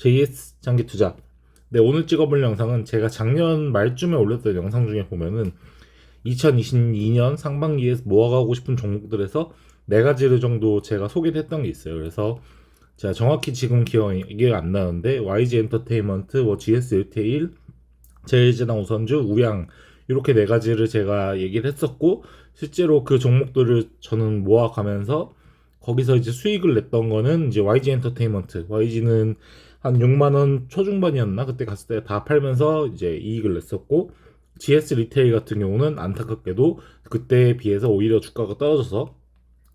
JS 장기 투자. 네, 오늘 찍어볼 영상은 제가 작년 말쯤에 올렸던 영상 중에 보면은 2022년 상반기에 모아가고 싶은 종목들에서 네 가지를 정도 제가 소개를 했던 게 있어요. 그래서 제가 정확히 지금 기억이 안 나는데 YG 엔터테인먼트, 뭐 GS 리테일, 제일제당 우선주, 우양 이렇게 네 가지를 제가 얘기를 했었고 실제로 그 종목들을 저는 모아가면서 거기서 이제 수익을 냈던 거는 이제 YG 엔터테인먼트, YG는 한 6만 원 초중반이었나 그때 갔을 때 다 팔면서 이제 이익을 냈었고 GS 리테일 같은 경우는 안타깝게도 그때에 비해서 오히려 주가가 떨어져서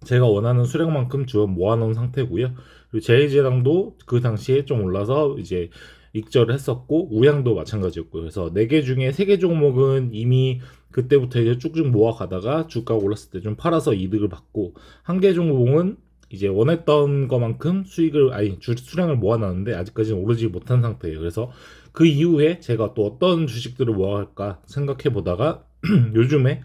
제가 원하는 수량만큼 주어 모아놓은 상태고요. 그리고 제일제당도 그 당시에 좀 올라서 이제 익절을 했었고 우양도 마찬가지였고요. 그래서 네개 중에 세개 종목은 이미 그때부터 이제 쭉쭉 모아가다가 주가가 올랐을 때 좀 팔아서 이득을 받고 한 개 종목은 이제 원했던 것만큼 수익을 아니 주 수량을 모아놨는데 아직까지는 오르지 못한 상태예요. 그래서 그 이후에 제가 또 어떤 주식들을 모아갈까 생각해 보다가 요즘에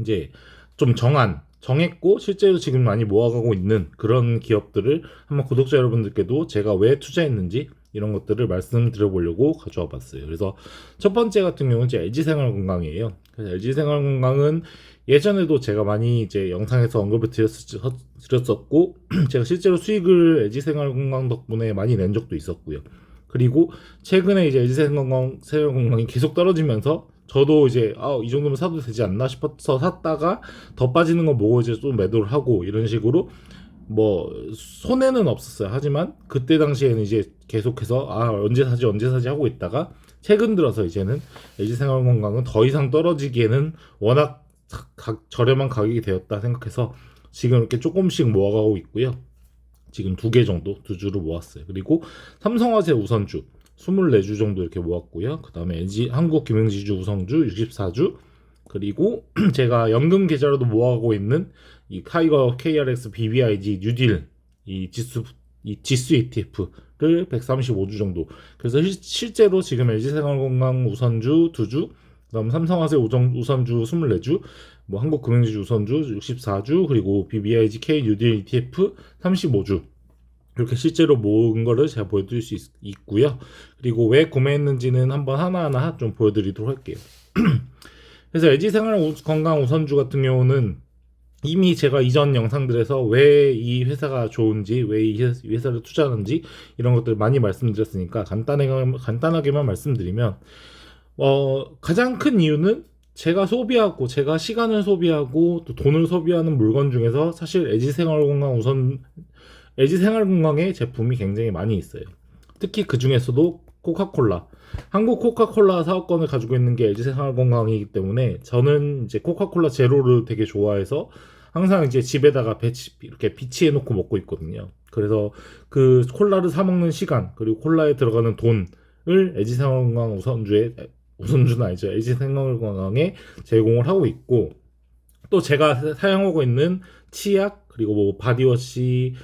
이제 좀 정한 정했고 실제로 지금 많이 모아가고 있는 그런 기업들을 한번 구독자 여러분들께도 제가 왜 투자했는지 이런 것들을 말씀드려보려고 가져와 봤어요. 그래서 첫 번째 같은 경우는 이제 LG생활 건강이에요. 그래서 LG생활 건강은 예전에도 제가 많이 이제 영상에서 언급을 드렸었, 드렸었고 제가 실제로 수익을 LG생활 건강 덕분에 많이 낸 적도 있었고요. 그리고 최근에 이제 LG생활 건강 생활 건강이 계속 떨어지면서 저도 이제 아, 이 정도면 사도 되지 않나 싶어서 샀다가 더 빠지는 거 보고 이제 좀 매도를 하고 이런 식으로 뭐 손해는 없었어요. 하지만 그때 당시에는 이제 계속해서 아 언제 사지 언제 사지 하고 있다가 최근 들어서 이제는 LG생활건강은 더 이상 떨어지기에는 워낙 가, 저렴한 가격이 되었다 생각해서 지금 이렇게 조금씩 모아가고 있고요. 지금 두 개 정도 두 주를 모았어요. 그리고 삼성화재 우선주 24주 정도 이렇게 모았고요. 그 다음에 LG 한국금융지주 우선주 64주 그리고 제가 연금 계좌로도 모아가고 있는 이 타이거 KRX BBIG 뉴딜 이 지수 이 지수 ETF를 135주 정도. 그래서 실, 실제로 지금 LG생활건강 우선주 2주, 그다음 삼성화재 우정, 우선주 24주, 뭐 한국금융지주 우선주 64주, 그리고 BBIG K 뉴딜 ETF 35주. 이렇게 실제로 모은 거를 제가 보여드릴 수 있, 고요 그리고 왜 구매했는지는 한번 하나하나 좀 보여드리도록 할게요. 그래서 LG 생활 건강 우선주 같은 경우는 이미 제가 이전 영상들에서 왜 이 회사가 좋은지, 왜 이 회사를 투자하는지 이런 것들을 많이 말씀드렸으니까 간단하게, 간단하게만 말씀드리면 어, 가장 큰 이유는 제가 소비하고 제가 시간을 소비하고 또 돈을 소비하는 물건 중에서 사실 생활건강 우선 생활건강의 제품이 굉장히 많이 있어요. 특히 그 중에서도 코카콜라. 한국 코카콜라 사업권을 가지고 있는 게 LG 생활건강이기 때문에 저는 이제 코카콜라 제로를 되게 좋아해서 항상 이제 집에다가 배치, 이렇게 비치해 놓고 먹고 있거든요. 그래서 그 콜라를 사 먹는 시간 그리고 콜라에 들어가는 돈을 LG 생활건강 우선주에 우선주는 아니죠. LG 생활건강에 제공을 하고 있고 또 제가 사용하고 있는 치약 그리고 뭐 바디워시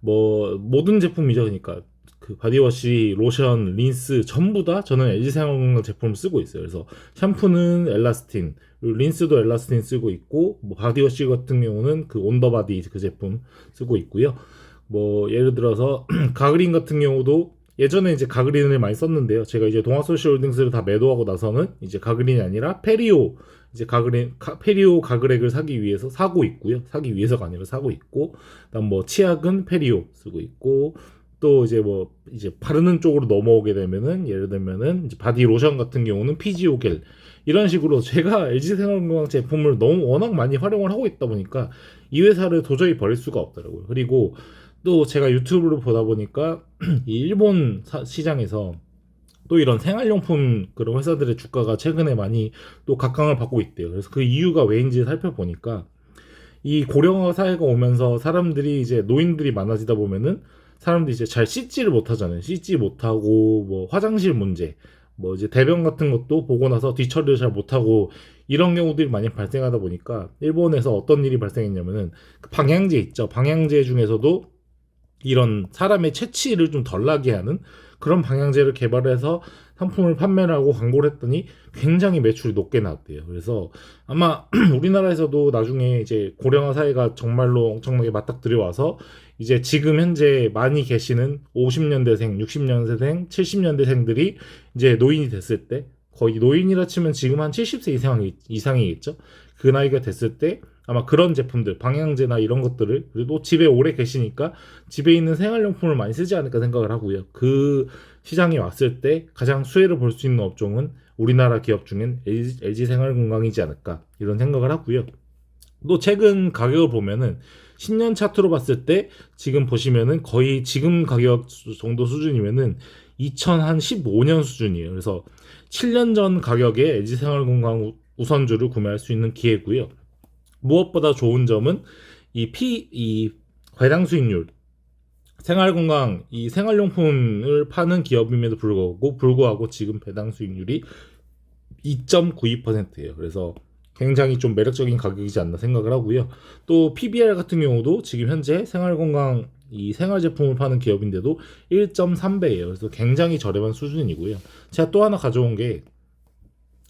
뭐 모든 제품이죠. 그러니까 그 바디워시, 로션, 린스 전부 다 저는 LG 생활건강 제품을 쓰고 있어요. 그래서 샴푸는 엘라스틴, 린스도 엘라스틴 쓰고 있고 뭐 바디워시 같은 경우는 그 온더바디 그 제품 쓰고 있고요. 뭐 예를 들어서 가그린 같은 경우도 예전에 이제 가그린을 많이 썼는데요. 제가 이제 동아소시홀딩스를 다 매도하고 나서는 이제 가그린이 아니라 페리오 이제 가그린 가, 페리오 가그렉을 사기 위해서 사고 있고요. 사기 위해서가 아니라 사고 있고 그다음 뭐 치약은 페리오 쓰고 있고 또 이제 뭐 이제 바르는 쪽으로 넘어오게 되면은 예를 들면은 바디 로션 같은 경우는 피지오겔 이런 식으로 제가 LG 생활건강 제품을 너무 워낙 많이 활용을 하고 있다 보니까 이 회사를 도저히 버릴 수가 없더라고요. 그리고 또 제가 유튜브를 보다 보니까 이 일본 사, 시장에서 또 이런 생활용품 그런 회사들의 주가가 최근에 많이 또 각광을 받고 있대요. 그래서 그 이유가 왜인지 살펴보니까 이 고령화 사회가 오면서 사람들이 이제 노인들이 많아지다 보면은 사람들이 이제 잘 씻지를 못하잖아요. 씻지 못하고 뭐 화장실 문제, 뭐 이제 대변 같은 것도 보고 나서 뒤처리를 잘 못하고 이런 경우들이 많이 발생하다 보니까 일본에서 어떤 일이 발생했냐면은 그 방향제 있죠. 방향제 중에서도 이런 사람의 채취를 좀 덜 나게 하는 그런 방향제를 개발해서 상품을 판매를 하고 광고를 했더니 굉장히 매출이 높게 나왔대요. 그래서 아마 우리나라에서도 나중에 이제 고령화 사회가 정말로 엄청나게 맞닥뜨려 와서 이제 지금 현재 많이 계시는 50년대생, 60년대생, 70년대생들이 이제 노인이 됐을 때 거의 노인이라 치면 지금 한 70세 이상이, 이상이겠죠. 그 나이가 됐을 때 아마 그런 제품들, 방향제나 이런 것들을 그래도 집에 오래 계시니까 집에 있는 생활용품을 많이 쓰지 않을까 생각을 하고요. 그 시장이 왔을 때 가장 수혜를 볼 수 있는 업종은 우리나라 기업 중엔 LG 생활건강이지 않을까 이런 생각을 하고요. 또 최근 가격을 보면은 10년 차트로 봤을 때 지금 보시면은 거의 지금 가격 수- 정도 수준이면은 2015년 수준이에요. 그래서 7년 전 가격에 LG 우- 우선주를 구매할 수 있는 기회고요. 무엇보다 좋은 점은 이 피, 이 배당 수익률, 생활건강, 이 생활용품을 파는 기업임에도 불구하고, 불구하고 지금 배당 수익률이 2.92%예요. 그래서 굉장히 좀 매력적인 가격이지 않나 생각을 하고요. 또 PBR 같은 경우도 지금 현재 생활건강 이 생활 제품을 파는 기업인데도 1.3배예요. 그래서 굉장히 저렴한 수준이고요. 제가 또 하나 가져온 게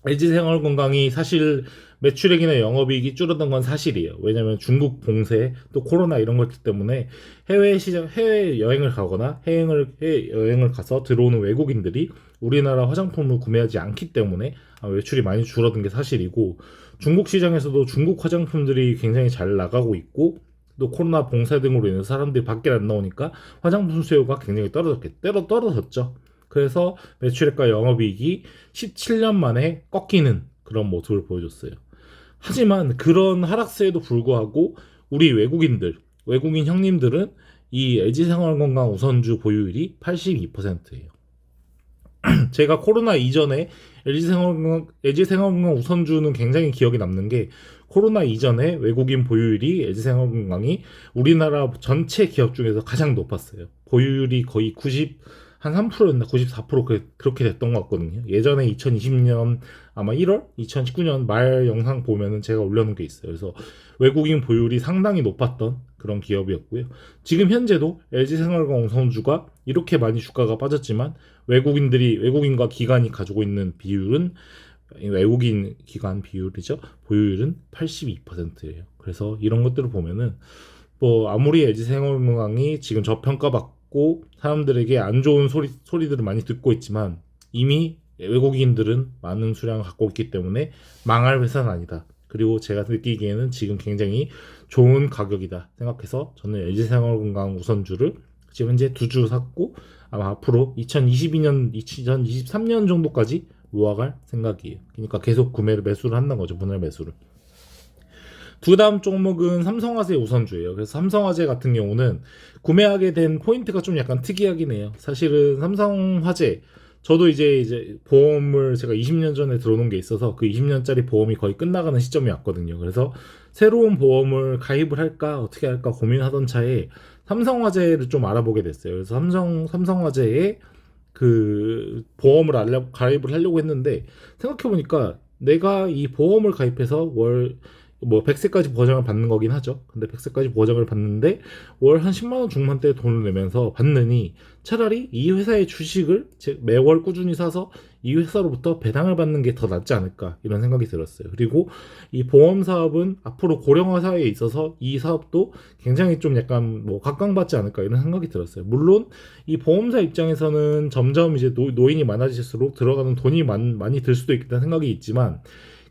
LG 생활 건강이 사실 매출액이나 영업이익이 줄어든 건 사실이에요. 왜냐하면 중국 봉쇄 또 코로나 이런 것들 때문에 해외 시장 해외 여행을 가거나 해외 여행을 가서 들어오는 외국인들이 우리나라 화장품을 구매하지 않기 때문에 아, 매출이 많이 줄어든 게 사실이고 중국 시장에서도 중국 화장품들이 굉장히 잘 나가고 있고 또 코로나 봉쇄 등으로 인해서 사람들이 밖에 안 나오니까 화장품 수요가 굉장히 떨어졌겠 떨어 떨어졌죠. 그래서 매출액과 영업이익이 17년 만에 꺾이는 그런 모습을 보여줬어요. 하지만 그런 하락세에도 불구하고 우리 외국인들, 외국인 형님들은 이 LG 생활건강 우선주 보유율이 82%예요. 제가 코로나 이전에 LG 생활건강, LG 생활건강 우선주는 굉장히 기억에 남는 게 코로나 이전에 외국인 보유율이 LG 생활건강이 우리나라 전체 기업 중에서 가장 높았어요. 보유율이 거의 90, 한 3%였나 94% 그- 그렇게 됐던 것 같거든요. 예전에 2020년 아마 1월, 2019년 말 영상 보면은 제가 올려놓은 게 있어요. 그래서 외국인 보유율이 상당히 높았던 그런 기업이었고요. 지금 현재도 LG 생활건강 우선주가 이렇게 많이 주가가 빠졌지만 외국인들이 외국인과 기관이 가지고 있는 비율은 외국인 기관 비율이죠. 보유율은 82%예요. 그래서 이런 것들을 보면은 뭐 아무리 LG 생활건강이 지금 저평가받고 사람들에게 안 좋은 소리 소리들을 많이 듣고 있지만 이미 외국인들은 많은 수량을 갖고 있기 때문에 망할 회사는 아니다. 그리고 제가 느끼기에는 지금 굉장히 좋은 가격이다 생각해서 저는 LG생활건강 우선주를 지금 현재 두 주 샀고 아마 앞으로 2022년, 2023년 정도까지 모아갈 생각이에요. 그러니까 계속 구매를 매수를 한다는 거죠. 분할 매수를. 두 다음 종목은 삼성화재 우선주예요. 그래서 삼성화재 같은 경우는 구매하게 된 포인트가 좀 약간 특이하긴 해요. 사실은 삼성화재 저도 이제 이제 보험을 제가 20년 전에 들어놓은 게 있어서 그 20년짜리 보험이 거의 끝나가는 시점이 왔거든요. 그래서 새로운 보험을 가입을 할까 어떻게 할까 고민하던 차에 삼성화재를 좀 알아보게 됐어요. 그래서 삼성 삼성화재에 그 보험을 알려, 가입을 하려고 했는데 생각해 보니까 내가 이 보험을 가입해서 월 뭐 100세까지 보장을 받는 거긴 하죠. 근데 100세까지 보장을 받는데 월 한 10만 원 중반대 돈을 내면서 받느니 차라리 이 회사의 주식을 제- 매월 꾸준히 사서 이 회사로부터 배당을 받는 게 더 낫지 않을까 이런 생각이 들었어요. 그리고 이 보험 사업은 앞으로 고령화 사회에 있어서 이 사업도 굉장히 좀 약간 뭐 각광받지 않을까 이런 생각이 들었어요. 물론 이 보험사 입장에서는 점점 이제 노, 노인이 많아질수록 들어가는 돈이 많, 많이 들 수도 있다는 생각이 있지만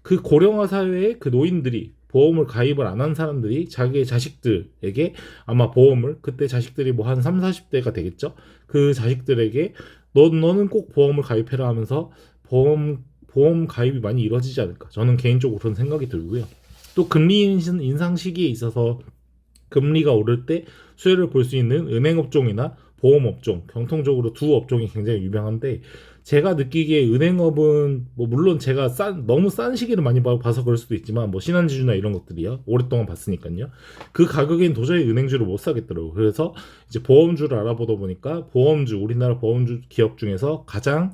그 고령화 사회에 그 노인들이 보험을 가입을 안 한 사람들이 자기의 자식들에게 아마 보험을 그때 자식들이 뭐 한 3, 40대가 되겠죠. 그 자식들에게 너 너는 꼭 보험을 가입해라 하면서 보험 보험 가입이 많이 이루어지지 않을까. 저는 개인적으로 그런 생각이 들고요. 또 금리 인상 인상 시기에 있어서 금리가 오를 때 수혜를 볼 수 있는 은행 업종이나 보험 업종, 경통적으로 두 업종이 굉장히 유명한데 제가 느끼기에 은행업은 뭐 물론 제가 싼 너무 싼 시기를 많이 봐- 봐서 그럴 수도 있지만 뭐 신한지주나 이런 것들이요. 오랫동안 봤으니까요. 그 가격엔 도저히 은행주를 못 사겠더라고요. 그래서 이제 보험주를 알아보다 보니까 보험주 우리나라 보험주 기업 중에서 가장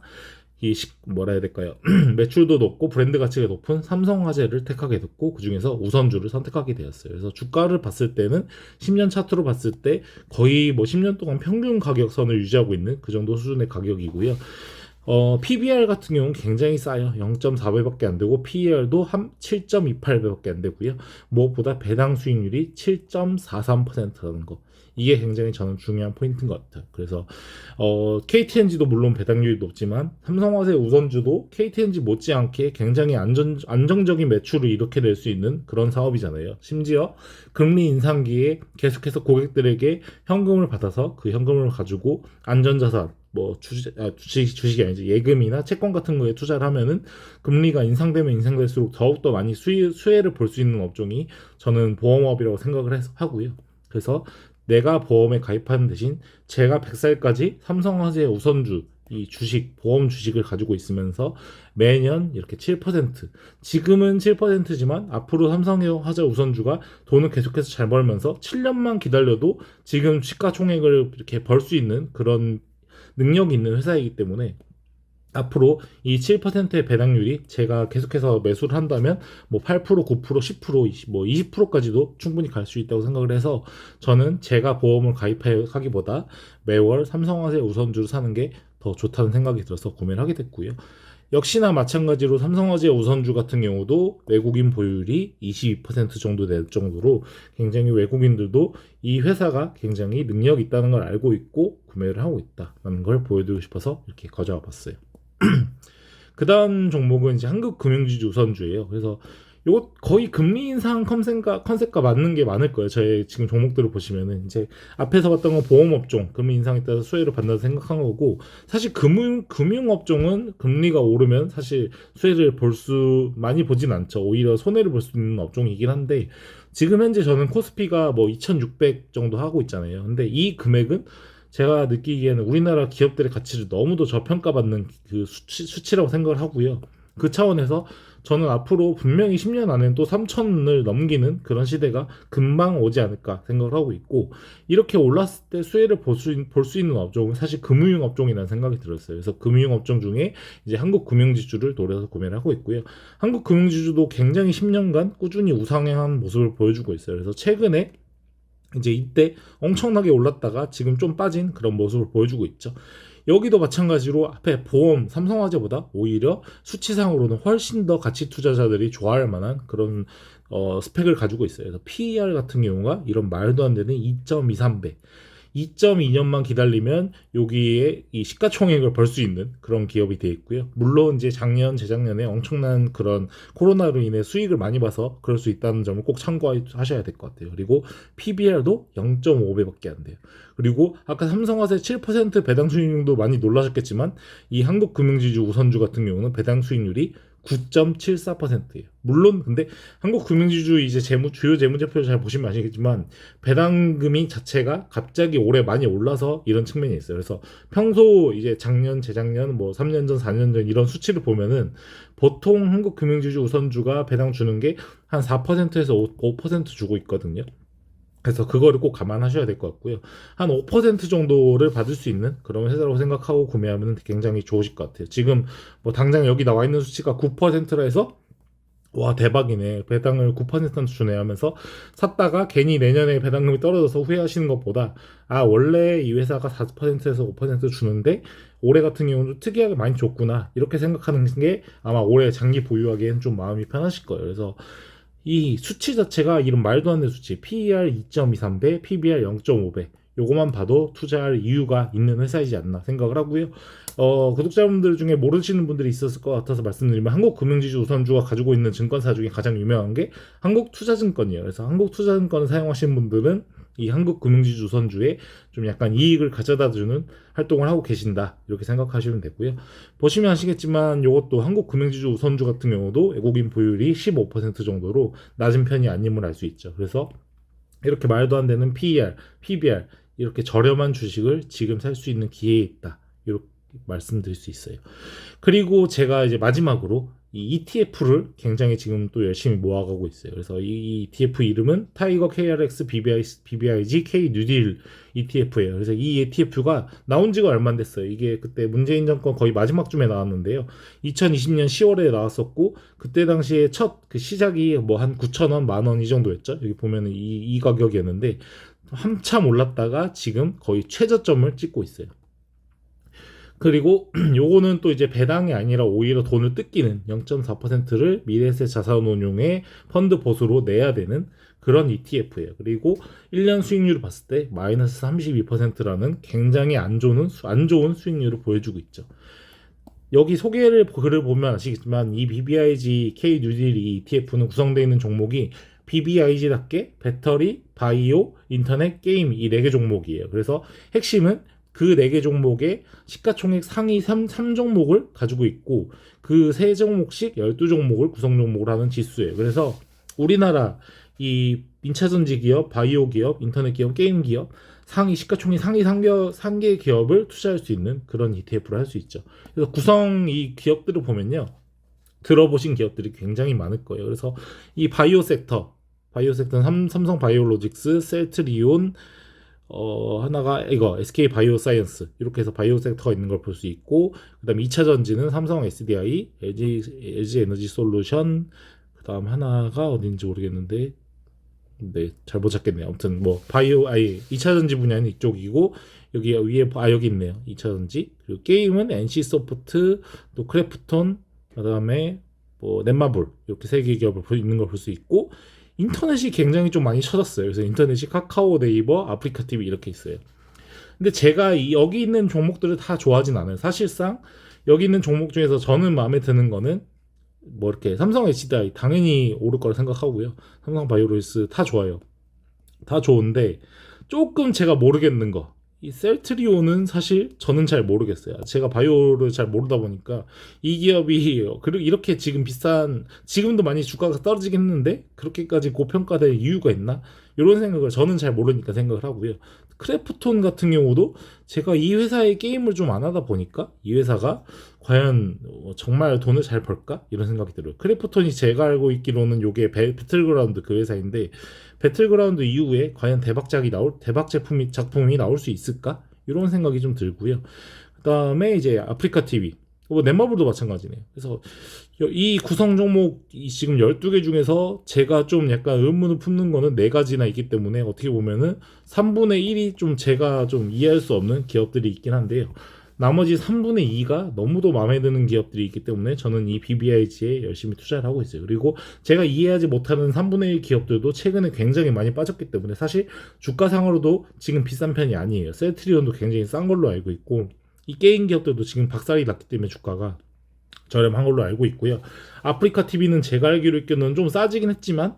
이 식- 뭐라 해야 될까요? 매출도 높고 브랜드 가치가 높은 삼성화재를 택하게 됐고 그 중에서 우선주를 선택하게 되었어요. 그래서 주가를 봤을 때는 10년 차트로 봤을 때 거의 뭐 10년 동안 평균 가격선을 유지하고 있는 그 정도 수준의 가격이고요. 어, PBR 같은 경우는 굉장히 싸요. 0.4배밖에 안 되고 PER도 한 7.28배밖에 안 되고요. 무엇보다 배당 수익률이 7.43%라는 거. 이게 굉장히 저는 중요한 포인트인 것 같아요. 그래서 어, KTNG도 물론 배당률이 높지만 삼성화재 우선주도 KTNG 못지않게 굉장히 안전 안정적인 매출을 이렇게 낼 수 있는 그런 사업이잖아요. 심지어 금리 인상기에 계속해서 고객들에게 현금을 받아서 그 현금을 가지고 안전자산 뭐 주식, 아, 주식 주식이 아니지 예금이나 채권 같은 거에 투자를 하면은 금리가 인상되면 인상될수록 더욱더 많이 수혜, 수혜를 볼 수 있는 업종이 저는 보험업이라고 생각을 해서 하고요. 그래서 내가 보험에 가입하는 대신 제가 100살까지 삼성화재 우선주 이 주식 보험 주식을 가지고 있으면서 매년 이렇게 7% 지금은 7%지만 앞으로 삼성화재 우선주가 돈을 계속해서 잘 벌면서 7년만 기다려도 지금 시가총액을 이렇게 벌 수 있는 그런 능력이 있는 회사이기 때문에 앞으로 이 7%의 배당률이 제가 계속해서 매수를 한다면 뭐 8%, 9%, 10%, 20, 뭐 20%까지도 충분히 갈 수 있다고 생각을 해서 저는 제가 보험을 가입하기보다 매월 삼성화재 우선주를 사는 게 더 좋다는 생각이 들어서 구매를 하게 됐고요. 역시나 마찬가지로 삼성화재 우선주 같은 경우도 외국인 보유율이 22% 정도 될 정도로 굉장히 외국인들도 이 회사가 굉장히 능력 있다는 걸 알고 있고 구매를 하고 있다는 걸 보여드리고 싶어서 이렇게 가져와 봤어요. 그 다음 종목은 이제 한국금융지주 우선주예요. 그래서 요거 거의 금리 인상 컨셉과, 컨셉과 맞는 게 많을 거예요. 저의 지금 종목들을 보시면은 이제 앞에서 봤던 건 보험업종 금리 인상에 따라서 수혜를 받는다 생각한 거고 사실 금융 금융업종은 금리가 오르면 사실 수혜를 볼 수 많이 보진 않죠. 오히려 손해를 볼 수 있는 업종이긴 한데 지금 현재 저는 코스피가 뭐 2,600 정도 하고 있잖아요. 근데 이 금액은 제가 느끼기에는 우리나라 기업들의 가치를 너무도 저평가받는 그 수치, 수치라고 생각을 하고요. 그 차원에서 저는 앞으로 분명히 10년 안에는 또 3천을 넘기는 그런 시대가 금방 오지 않을까 생각을 하고 있고 이렇게 올랐을 때 수혜를 볼 수 있는 업종은 사실 금융 업종이라는 생각이 들었어요. 그래서 금융 업종 중에 이제 한국 금융지주를 노려서 구매를 하고 있고요. 한국 금융지주도 굉장히 10년간 꾸준히 우상향한 모습을 보여주고 있어요. 그래서 최근에 이제 이때 엄청나게 올랐다가 지금 좀 빠진 그런 모습을 보여주고 있죠. 여기도 마찬가지로 앞에 보험 삼성화재보다 오히려 수치상으로는 훨씬 더 가치 투자자들이 좋아할 만한 그런 어, 스펙을 가지고 있어요. 그래서 PER 같은 경우가 이런 말도 안 되는 2.23배. 2.2년만 기다리면 여기에 이 시가총액을 벌 수 있는 그런 기업이 되어 있고요. 물론 이제 작년, 재작년에 엄청난 그런 코로나로 인해 수익을 많이 봐서 그럴 수 있다는 점을 꼭 참고하셔야 될 것 같아요. 그리고 PBR도 0.5배밖에 안 돼요. 그리고 아까 삼성화재 7% 배당 수익률도 많이 놀라셨겠지만 이 한국금융지주 우선주 같은 경우는 배당 수익률이 9.74%예요. 물론 근데 한국 금융지주 이제 재무 주요 재무제표를 잘 보시면 아시겠지만 배당금이 자체가 갑자기 올해 많이 올라서 이런 측면이 있어요. 그래서 평소 이제 작년, 재작년, 뭐 3년 전, 4년 전 이런 수치를 보면은 보통 한국 금융지주 우선주가 배당 주는 게 한 4%에서 5%, 5% 주고 있거든요. 그래서 그거를 꼭 감안하셔야 될 것 같고요. 한 5% 정도를 받을 수 있는 그런 회사라고 생각하고 구매하면 굉장히 좋으실 것 같아요. 지금 뭐 당장 여기 나와 있는 수치가 9%라 해서 와 대박이네 배당을 9%한테 주네 하면서 샀다가 괜히 내년에 배당금이 떨어져서 후회하시는 것보다 아 원래 이 회사가 4%에서 5% 주는데 올해 같은 경우는 특이하게 많이 줬구나 이렇게 생각하는 게 아마 올해 장기 보유하기엔 좀 마음이 편하실 거예요 그래서 이 수치 자체가 이런 말도 안 되는 수치 PER 2.23배, PBR 0.5배 요거만 봐도 투자할 이유가 있는 회사이지 않나 생각을 하고요. 어, 구독자분들 중에 모르시는 분들이 있었을 것 같아서 말씀드리면 한국금융지주 우선주가 가지고 있는 증권사 중에 가장 유명한 게 한국투자증권이에요. 그래서 한국투자증권을 사용하시는 분들은 이 한국 금융지주 우선주에 좀 약간 이익을 가져다 주는 활동을 하고 계신다 이렇게 생각하시면 되고요. 보시면 아시겠지만 이것도 한국 금융지주 우선주 같은 경우도 외국인 보유율이 15% 정도로 낮은 편이 아님을 알 수 있죠. 그래서 이렇게 말도 안 되는 PER, PBR 이렇게 저렴한 주식을 지금 살 수 있는 기회에 있다. 이렇게 말씀드릴 수 있어요. 그리고 제가 이제 마지막으로 이 ETF를 굉장히 지금 또 열심히 모아가고 있어요. 그래서 이 ETF 이름은 타이거 KRX BBI, BBIG K 뉴딜 ETF예요. 그래서 이 ETF가 나온 지가 얼마 안 됐어요. 이게 그때 문재인 정권 거의 마지막 쯤에 나왔는데요. 2020년 10월에 나왔었고 그때 당시에 첫 그 시작이 뭐 한 9,000원, 만 원 이 정도였죠. 여기 보면은 이, 이 가격이었는데 한참 올랐다가 지금 거의 최저점을 찍고 있어요. 그리고 요거는 또 이제 배당이 아니라 오히려 돈을 뜯기는 0.4%를 미래세 자산운용의 펀드 보수로 내야 되는 그런 ETF예요. 그리고 1년 수익률을 봤을 때 마이너스 32%라는 굉장히 안 좋은 수- 안 좋은 수익률을 보여주고 있죠. 여기 소개를 글을 보면 아시겠지만 이 BBIG K 뉴딜 이 ETF는 구성되어 있는 종목이 BBIG답게 배터리, 바이오, 인터넷, 게임 이 네 개 종목이에요. 그래서 핵심은 그 네 개 종목의 시가총액 상위 3, 3종목을 가지고 있고 그 세 종목씩 12종목을 구성 종목으로 하는 지수예요. 그래서 우리나라 이 인차전지 기업, 바이오 기업, 인터넷 기업, 게임 기업 상위 시가총액 상위 상겨, 상계 기업을 투자할 수 있는 그런 ETF를 할수 있죠. 그래서 구성 이 기업들을 보면요. 들어보신 기업들이 굉장히 많을 거예요. 그래서 이 바이오 섹터, 바이오 섹터는 삼, 삼성 바이오로직스, 셀트리온, 어, 하나가 이거 SK 바이오사이언스 이렇게 해서 바이오 섹터가 있는 걸 볼 수 있고 그다음 2차 전지는 삼성 SDI, LG LG 에너지 솔루션 그다음 하나가 어딘지 모르겠는데 네, 잘 못 찾겠네요. 아무튼 뭐 바이오 아예 2차 전지 분야는 이쪽이고 여기 위에 아 여기 있네요. 2차 전지. 그리고 게임은 NC 소프트, 또 크래프톤, 그다음에 뭐 넷마블 이렇게 세 개 기업을 볼- 있는 걸 볼 수 있고 인터넷이 굉장히 좀 많이 쳐졌어요. 그래서 인터넷이 카카오, 네이버, 아프리카 TV 이렇게 있어요. 근데 제가 이- 여기 있는 종목들을 다 좋아하진 않아요. 사실상 여기 있는 종목 중에서 저는 마음에 드는 거는 뭐 이렇게 삼성 HDI 당연히 오를 거라 생각하고요. 삼성 바이오로이스 다 좋아요. 다 좋은데 조금 제가 모르겠는 거. 이 셀트리온은 사실 저는 잘 모르겠어요. 제가 바이오를 잘 모르다 보니까 이 기업이 그리고 이렇게 지금 비싼 지금도 많이 주가가 떨어지긴 했는데 그렇게까지 고평가될 이유가 있나? 이런 생각을 저는 잘 모르니까 생각을 하고요. 크래프톤 같은 경우도 제가 이 회사의 게임을 좀 안 하다 보니까 이 회사가 과연 어, 정말 돈을 잘 벌까? 이런 생각이 들어요. 크래프톤이 제가 알고 있기로는 배- 배틀그라운드 그 회사인데 배틀그라운드 이후에 과연 대박작이 나올 대박 제품이 작품이 나올 수 있을까? 이런 생각이 좀 들고요. 그다음에 이제 아프리카 TV 뭐 넷마블도 마찬가지네요. 그래서 이 구성 종목 이 지금 12개 중에서 제가 좀 약간 의문을 품는 거는 네 가지나 있기 때문에 어떻게 보면은 3분의 1이 좀 제가 좀 이해할 수 없는 기업들이 있긴 한데요. 나머지 3분의 2가 너무도 마음에 드는 기업들이 있기 때문에 저는 이 BBIG에 열심히 투자를 하고 있어요. 그리고 제가 이해하지 못하는 3분의 1 기업들도 최근에 굉장히 많이 빠졌기 때문에 사실 주가상으로도 지금 비싼 편이 아니에요. 셀트리온도 굉장히 싼 걸로 알고 있고 이 게임 기업들도 지금 박살이 났기 때문에 주가가 저렴한 걸로 알고 있고요. 아프리카 TV는 제가 알기로 있기로는 좀 싸지긴 했지만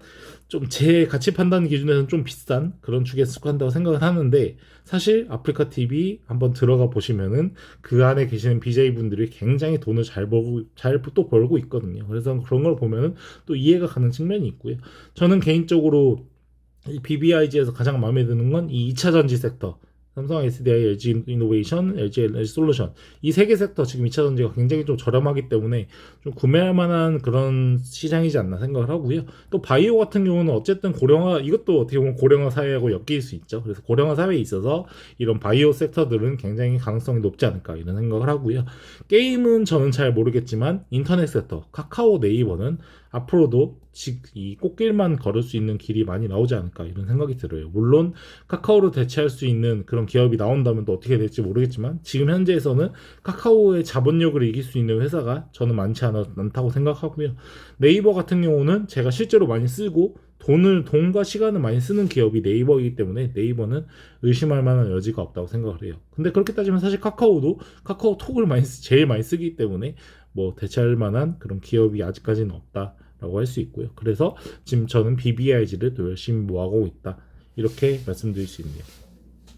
좀 제 가치 판단 기준에서는 좀 비싼 그런 축에 속한다고 생각을 하는데 사실 아프리카 TV 한번 들어가 보시면은 그 안에 계시는 BJ 분들이 굉장히 돈을 잘 벌고 잘 또 벌고 있거든요. 그래서 그런 걸 보면은 또 이해가 가는 측면이 있고요. 저는 개인적으로 이 BBIG에서 가장 마음에 드는 건 이 2차 전지 섹터. 삼성 SDI, LG 이노베이션, LG 에너지 솔루션 이 세 개 섹터 지금 2차 전지가 굉장히 좀 저렴하기 때문에 좀 구매할 만한 그런 시장이지 않나 생각을 하고요. 또 바이오 같은 경우는 어쨌든 고령화 이것도 어떻게 보면 고령화 사회하고 엮일 수 있죠. 그래서 고령화 사회에 있어서 이런 바이오 섹터들은 굉장히 가능성이 높지 않을까 이런 생각을 하고요. 게임은 저는 잘 모르겠지만 인터넷 섹터 카카오 네이버는 앞으로도 즉이 꽃길만 걸을 수 있는 길이 많이 나오지 않을까 이런 생각이 들어요. 물론 카카오를 대체할 수 있는 그런 기업이 나온다면 또 어떻게 될지 모르겠지만 지금 현재에서는 카카오의 자본력을 이길 수 있는 회사가 저는 많지 않다고 생각하고요. 네이버 같은 경우는 제가 실제로 많이 쓰고 돈을 돈과 시간을 많이 쓰는 기업이 네이버이기 때문에 네이버는 의심할 만한 여지가 없다고 생각을 해요. 근데 그렇게 따지면 사실 카카오도 카카오톡을 많이 쓰- 제일 많이 쓰기 때문에 뭐 대체할 만한 그런 기업이 아직까지는 없다라고 할 수 있고요. 그래서 지금 저는 BBIG를 또 열심히 모아가고 있다 이렇게 말씀드릴 수 있네요.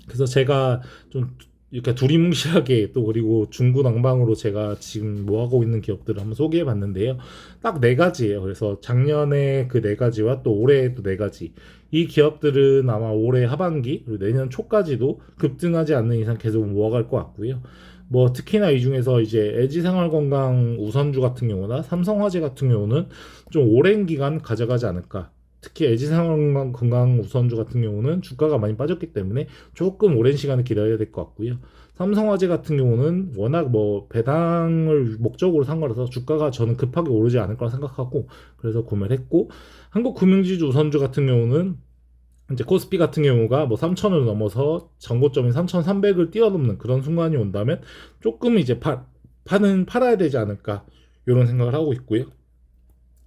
그래서 제가 좀 이렇게 두리뭉실하게 또 그리고 중구난방으로 제가 지금 모아가고 있는 기업들을 한번 소개해 봤는데요. 딱 네 가지예요. 그래서 작년에 그 네 가지와 또 올해 또 네 가지. 이 기업들은 아마 올해 하반기 그리고 내년 초까지도 급등하지 않는 이상 계속 모아갈 것 같고요. 뭐 특히나 이 중에서 이제 LG 생활건강 우선주 같은 경우나 삼성화재 같은 경우는 좀 오랜 기간 가져가지 않을까. 특히 LG 생활건강 우선주 같은 경우는 주가가 많이 빠졌기 때문에 조금 오랜 시간을 기다려야 될 것 같고요. 삼성화재 같은 경우는 워낙 뭐 배당을 목적으로 산 거라서 주가가 저는 급하게 오르지 않을 거라 생각하고 그래서 구매를 했고 한국금융지주 우선주 같은 경우는 이제 코스피 같은 경우가 뭐 3,000을 넘어서 전고점인 3,300을 뛰어넘는 그런 순간이 온다면 조금 이제 파, 파는 팔아야 되지 않을까 이런 생각을 하고 있고요.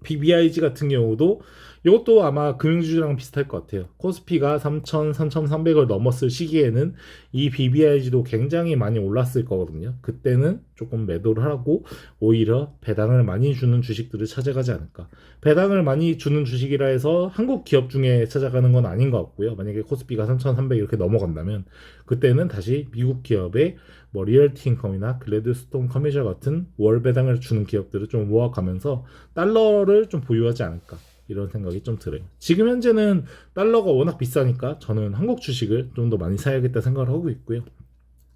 BBIG 같은 경우도 이것도 아마 금융주주랑 비슷할 것 같아요. 코스피가 3,000, 3,300을 넘었을 시기에는 이 BBIG도 굉장히 많이 올랐을 거거든요. 그때는 조금 매도를 하고 오히려 배당을 많이 주는 주식들을 찾아가지 않을까. 배당을 많이 주는 주식이라 해서 한국 기업 중에 찾아가는 건 아닌 것 같고요. 만약에 코스피가 3,300 이렇게 넘어간다면 그때는 다시 미국 기업의 뭐 리얼티 인컴이나 글래드스톤 커미셜 같은 월 배당을 주는 기업들을 좀 모아가면서 달러를 좀 보유하지 않을까. 이런 생각이 좀 들어요. 지금 현재는 달러가 워낙 비싸니까 저는 한국 주식을 좀 더 많이 사야겠다 생각을 하고 있고요.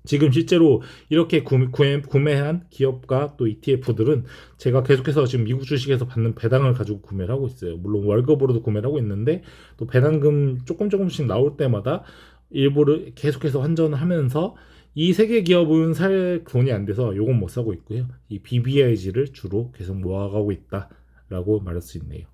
지금 실제로 이렇게 구매, 구매 한 기업과 또 ETF들은 제가 계속해서 지금 미국 주식에서 받는 배당을 가지고 구매를 하고 있어요. 물론 월급으로도 구매를 하고 있는데 또 배당금 조금 조금씩 나올 때마다 일부를 계속해서 환전을 하면서 이 세 개 기업은 살 돈이 안 돼서 요건 못 사고 있고요. 이 BBIG를 주로 계속 모아가고 있다라고 말할 수 있네요.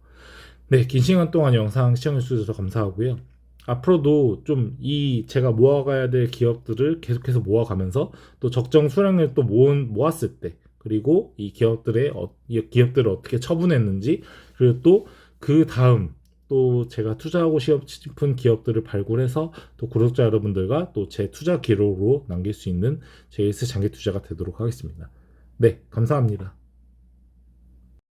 네, 긴 시간 동안 영상 시청해 주셔서 감사하고요. 앞으로도 좀 이 제가 모아가야 될 기업들을 계속해서 모아가면서 또 적정 수량을 또 모은, 모았을 때 그리고 이 기업들의 어, 이 기업들을 어떻게 처분했는지 그리고 또 그 다음 또 제가 투자하고 싶은 기업들을 발굴해서 또 구독자 여러분들과 또 제 투자 기록으로 남길 수 있는 JS 장기 투자가 되도록 하겠습니다. 네, 감사합니다.